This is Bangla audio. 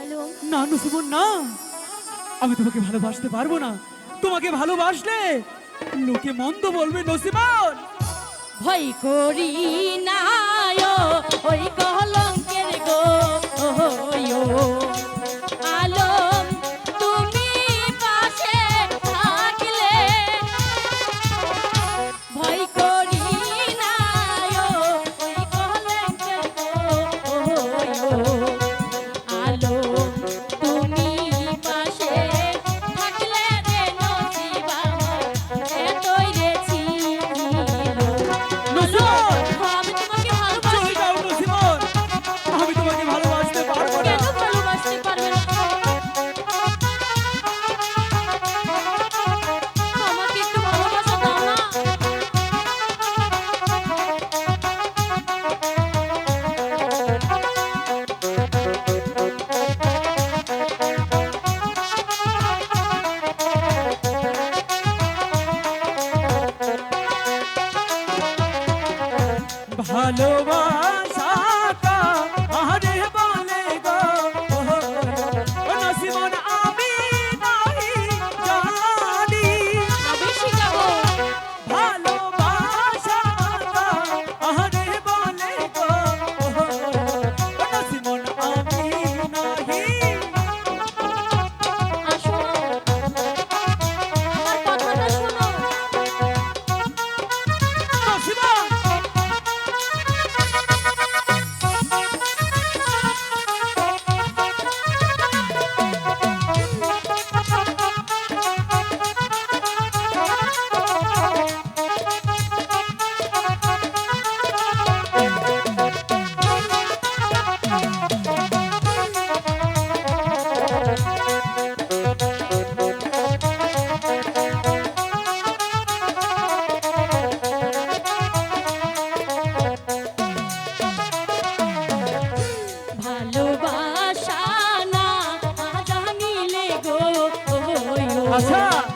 চলো না নুসুমন না। আমি তোমাকে ভালোবাসতে পারব না। তোমাকে ভালোবাসলে লোকে মন্দ বলবে নসিমন। ভয় করি না ওই কলম ভালোবাসা 好吃